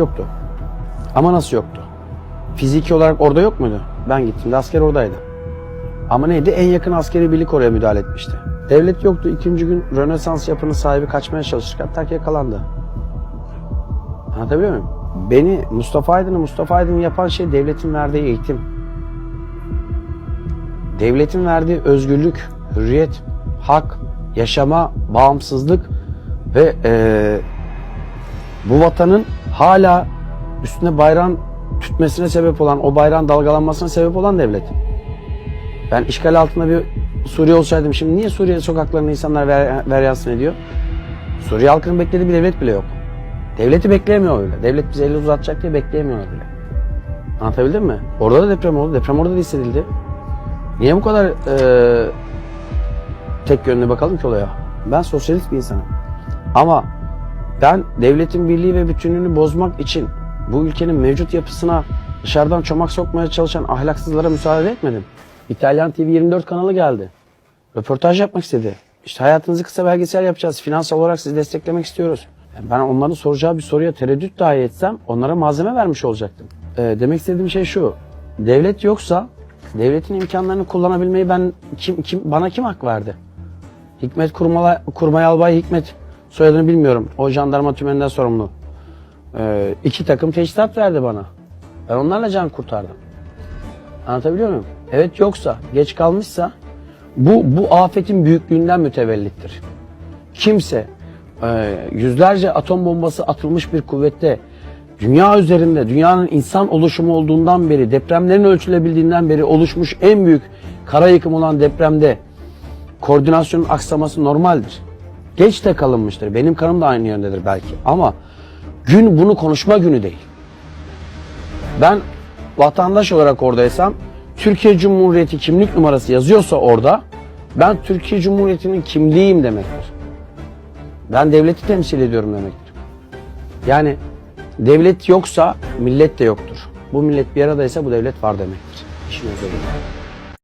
yoktu. Ama nasıl yoktu? Fiziki olarak orada yok muydu? Ben gittiğimde asker oradaydı. Ama neydi? En yakın askeri birlik oraya müdahale etmişti. Devlet yoktu. İkinci gün Rönesans yapının sahibi kaçmaya çalışırken tak yakalandı. Anlatabiliyor muyum? Beni Mustafa Aydın'ı Mustafa Aydın yapan şey devletin verdiği eğitim. Devletin verdiği özgürlük, hürriyet, hak, yaşama, bağımsızlık ve eee bu vatanın hala üstüne bayrağın tütmesine sebep olan, o bayrağın dalgalanmasına sebep olan devlet. Ben işgal altında bir Suriye olsaydım şimdi niye Suriye sokaklarında insanlar ver, veryansın ediyor? Suriye halkının beklediği bir devlet bile yok. Devleti bekleyemiyor öyle. Devlet bize eli uzatacak diye bekleyemiyorlar bile. Anlatabildim mi? Orada da deprem oldu. Deprem orada da hissedildi. Niye bu kadar eee tek yönlü bakalım ki olaya? Ben sosyalist bir insanım. Ama ben devletin birliği ve bütünlüğünü bozmak için bu ülkenin mevcut yapısına dışarıdan çomak sokmaya çalışan ahlaksızlara müsaade etmedim. İtalyan TV 24 kanalı geldi. Röportaj yapmak istedi. İşte hayatınızı kısa belgesel yapacağız. Finansal olarak sizi desteklemek istiyoruz. Yani ben onların soracağı bir soruya tereddüt dahi etsem onlara malzeme vermiş olacaktım. Ee, demek istediğim şey şu. Devlet yoksa devletin imkanlarını kullanabilmeyi ben kim, kim bana kim hak verdi? Hikmet Kurmala, Kurmay Albay Hikmet soyadını bilmiyorum. O jandarma tümeninden sorumlu. Ee, iki takım teçhizat verdi bana. Ben onlarla can kurtardım. Anlatabiliyor muyum? Evet yoksa, geç kalmışsa bu, bu afetin büyüklüğünden mütevellittir. Kimse e, yüzlerce atom bombası atılmış bir kuvvette dünya üzerinde dünyanın insan oluşumu olduğundan beri depremlerin ölçülebildiğinden beri oluşmuş en büyük kara yıkım olan depremde koordinasyonun aksaması normaldir. Geç de kalınmıştır. Benim kanım da aynı yöndedir belki. Ama gün bunu konuşma günü değil. Ben vatandaş olarak oradaysam Türkiye Cumhuriyeti kimlik numarası yazıyorsa orada ben Türkiye Cumhuriyeti'nin kimliğiyim demektir. Ben devleti temsil ediyorum demektir. Yani devlet yoksa millet de yoktur. Bu millet bir aradaysa bu devlet var demektir. İşin özü.